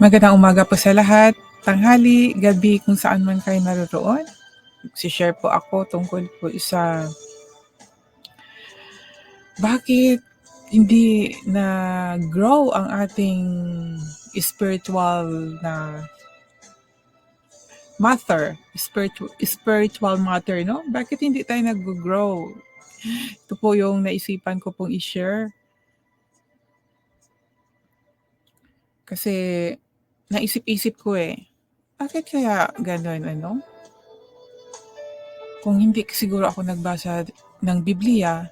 Magandang umaga po sa lahat. Tanghali, gabi, kung saan man kayo naroroon. Si-share po ako tungkol po sa bakit hindi na grow ang ating spiritual na matter, spiritual, spiritual matter, no? Bakit hindi tayo nag-grow? Ito po yung naisipan ko pong i-share. Kasi naisip-isip ko eh, bakit kaya gano'n ano? Kung hindi siguro ako nagbasa ng Biblia,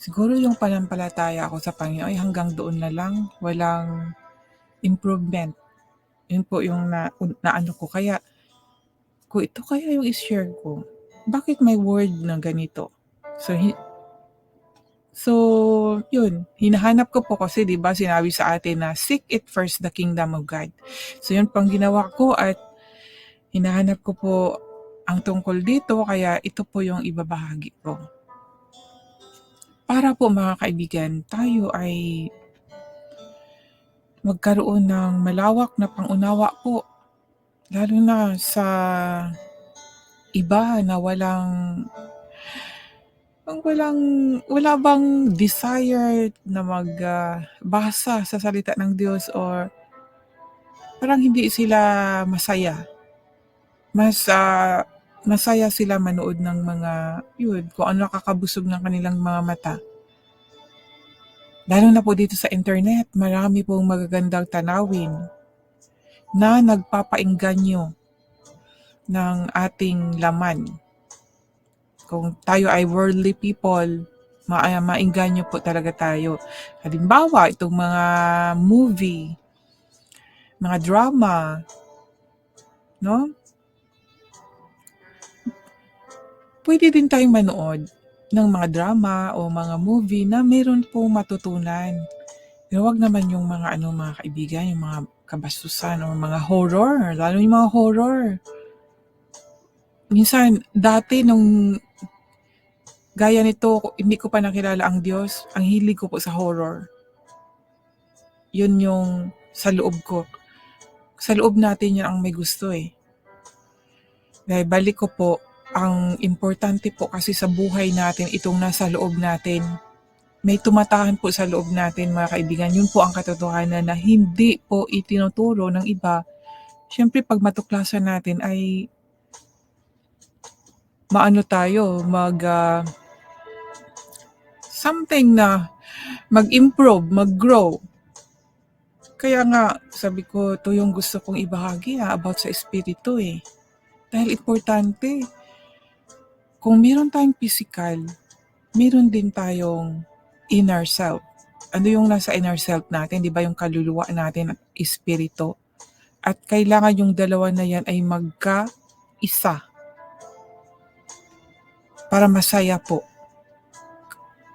siguro yung panampalataya ako sa Panginoon ay hanggang doon na lang, walang improvement. Yun po yung na, na ano ko. Kaya, kung ito kaya yung i-share ko, bakit may word na ganito? So, so yun, hinahanap ko po kasi 'di ba sinabi sa atin na seek it first the kingdom of God. So yun pang ginawa ko at hinahanap ko po ang tungkol dito kaya ito po yung ibabahagi ko. Para po mga kaibigan, tayo ay magkaroon ng malawak na pangunawa po lalo na sa iba na walang ang walang wala bang desire na magbasa sa salita ng Diyos or parang hindi sila masaya. Mas ah, masaya sila manood ng mga yun, kung ano nakakabusog ng kanilang mga mata. Lalo na po dito sa internet, marami pong magagandang tanawin na nagpapainganyo ng ating laman. Kung tayo ay worldly people, ma maengganyo po talaga tayo. Halimbawa, itong mga movie, mga drama, no? Pwede din tayong manood ng mga drama o mga movie na meron po matutunan. Pero wag naman yung mga ano mga kaibigan, yung mga kabastusan o mga horror, lalo yung mga horror. Minsan, dati nung gaya nito, hindi ko pa nakilala ang Diyos, ang hilig ko po sa horror. Yun yung sa loob ko. Sa loob natin yan ang may gusto eh. Dahil balik ko po, ang importante po kasi sa buhay natin, itong nasa loob natin. May tumatahan po sa loob natin mga kaibigan. Yun po ang katotohanan na hindi po itinuturo ng iba. Siyempre pag matuklasan natin ay maano tayo, mag ah, something na mag-improve, mag-grow. Kaya nga, sabi ko, ito yung gusto kong ibahagi ha, about sa espiritu eh. Dahil importante, kung meron tayong physical, meron din tayong inner self. Ano yung nasa inner self natin, di ba yung kaluluwa natin at espiritu? At kailangan yung dalawa na yan ay magka-isa para masaya po.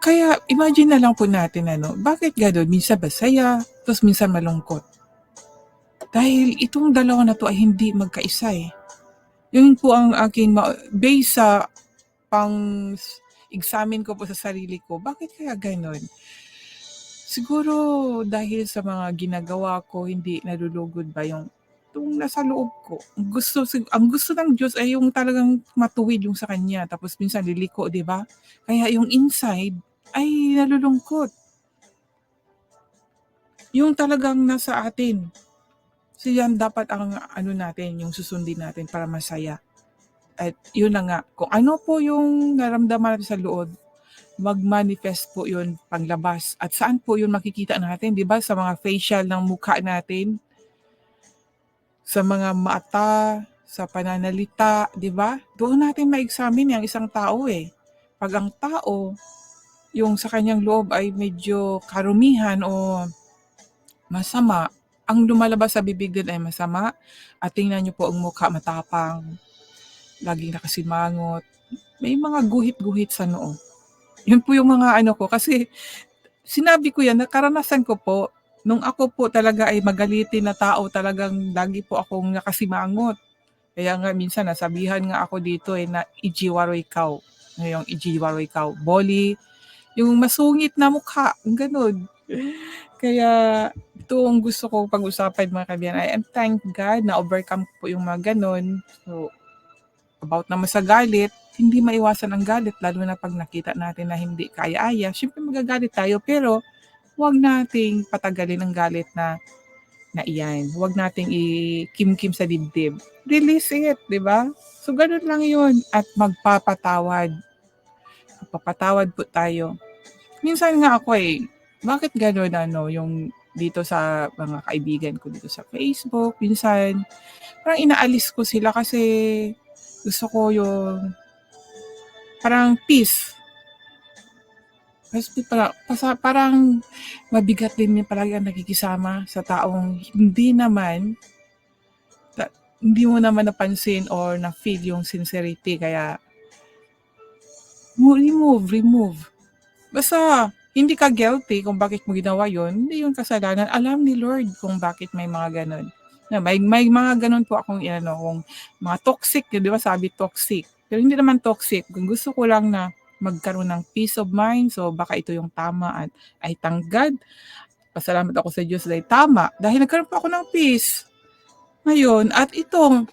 Kaya imagine na lang po natin ano, bakit gano'n? Minsan masaya, tapos minsan malungkot. Dahil itong dalawa na to ay hindi magkaisa eh. Yun po ang aking ma- based sa pang examine ko po sa sarili ko. Bakit kaya gano'n? Siguro dahil sa mga ginagawa ko, hindi nalulugod ba yung itong nasa loob ko. Ang gusto, ang gusto ng Diyos ay yung talagang matuwid yung sa Kanya. Tapos minsan liliko, di ba? Kaya yung inside ay nalulungkot. Yung talagang nasa atin. So yan dapat ang ano natin, yung susundin natin para masaya. At yun na nga, kung ano po yung naramdaman natin sa loob, mag-manifest po yun panglabas. At saan po yun makikita natin, di ba? Sa mga facial ng mukha natin, sa mga mata, sa pananalita, di ba? Doon natin ma-examine yung isang tao eh. Pag ang tao, yung sa kanyang loob ay medyo karumihan o masama, ang lumalabas sa bibig din ay masama. At tingnan niyo po ang mukha matapang, laging nakasimangot. May mga guhit-guhit sa noo. Yun po yung mga ano ko. Kasi sinabi ko yan, nakaranasan ko po, nung ako po talaga ay magalitin na tao, talagang lagi po akong nakasimangot. Kaya nga minsan nasabihan nga ako dito eh na ijiwaro ikaw. Ngayong ijiwaro ikaw. Boli, yung masungit na mukha, ganun. Kaya ito ang gusto kong pag-usapan mga kaibigan. I am thank God na overcome po yung mga ganun. So, about naman sa galit, hindi maiwasan ang galit lalo na pag nakita natin na hindi kaya-aya. Siyempre magagalit tayo pero huwag nating patagalin ang galit na na iyan. Huwag nating i-kim-kim sa dibdib. Release it, di ba? So, ganun lang yun. At magpapatawad. Magpapatawad po tayo. Minsan nga ako eh, bakit ganun ano, yung dito sa mga kaibigan ko dito sa Facebook, minsan, parang inaalis ko sila kasi gusto ko yung parang peace. Kasi pasa, parang mabigat din yung palagi ang nakikisama sa taong hindi naman ta- hindi mo naman napansin or na-feel yung sincerity. Kaya, mo- remove, remove. Basta, hindi ka guilty kung bakit mo ginawa yon hindi yun kasalanan. Alam ni Lord kung bakit may mga ganun. Na may, may mga ganun po akong ano, kung mga toxic, di ba sabi toxic. Pero hindi naman toxic. Kung gusto ko lang na magkaroon ng peace of mind, so baka ito yung tama at ay thank God. Pasalamat ako sa Diyos dahil tama. Dahil nagkaroon pa ako ng peace. Ngayon, at itong,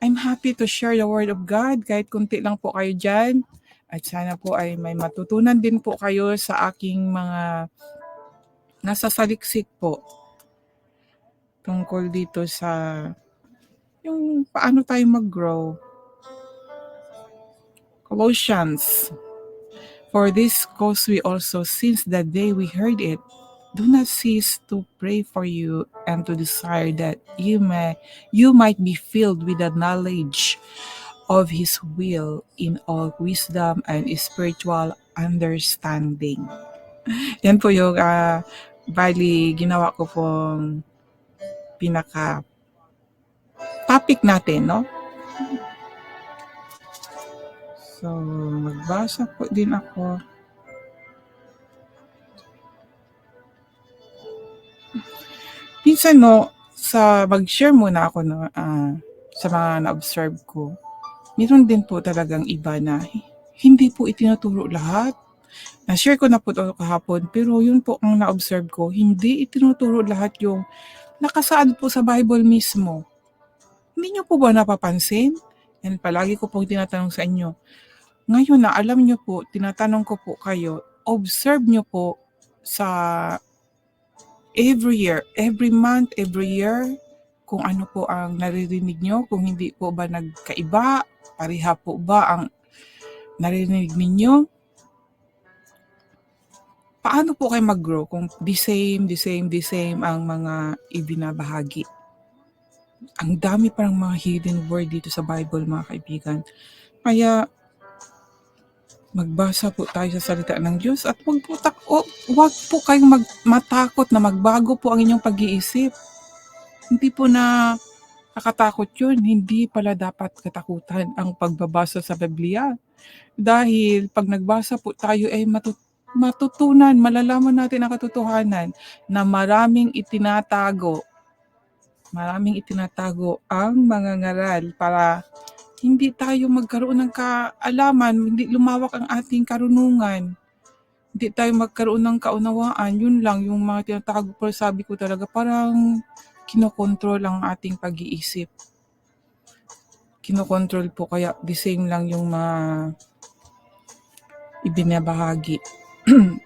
I'm happy to share the word of God kahit kunti lang po kayo dyan. At sana po ay may matutunan din po kayo sa aking mga nasa saliksik po tungkol dito sa yung paano tayo mag-grow. Colossians. For this cause we also, since the day we heard it, do not cease to pray for you and to desire that you may you might be filled with the knowledge of his will in all wisdom and spiritual understanding. Yan po yung ah, bali ginawa ko pong pinaka topic natin, no? So, magbasa po din ako. Minsan, no, sa mag-share muna ako no, ah, sa mga na-observe ko, meron din po talagang iba na hindi po itinuturo lahat. Na-share ko na po ito kahapon, pero yun po ang na-observe ko, hindi itinuturo lahat yung nakasaad po sa Bible mismo. Hindi nyo po ba napapansin? And palagi ko pong tinatanong sa inyo, ngayon na alam nyo po, tinatanong ko po kayo, observe nyo po sa every year, every month, every year, kung ano po ang naririnig nyo, kung hindi po ba nagkaiba, pareha po ba ang naririnig ninyo? Paano po kayo mag-grow kung the same, the same, the same ang mga ibinabahagi? Ang dami parang mga hidden word dito sa Bible, mga kaibigan. Kaya, magbasa po tayo sa salita ng Diyos at wag po, tak wag po kayong mag, matakot na magbago po ang inyong pag-iisip. Hindi po na nakatakot yun. Hindi pala dapat katakutan ang pagbabasa sa Biblia. Dahil pag nagbasa po tayo ay matut matutunan, malalaman natin ang katotohanan na maraming itinatago, maraming itinatago ang mga ngaral para hindi tayo magkaroon ng kaalaman, hindi lumawak ang ating karunungan, hindi tayo magkaroon ng kaunawaan, yun lang yung mga tinatago. Pero sabi ko talaga, parang kinokontrol ang ating pag-iisip. Kinokontrol po kaya the same lang yung mga ibinabahagi.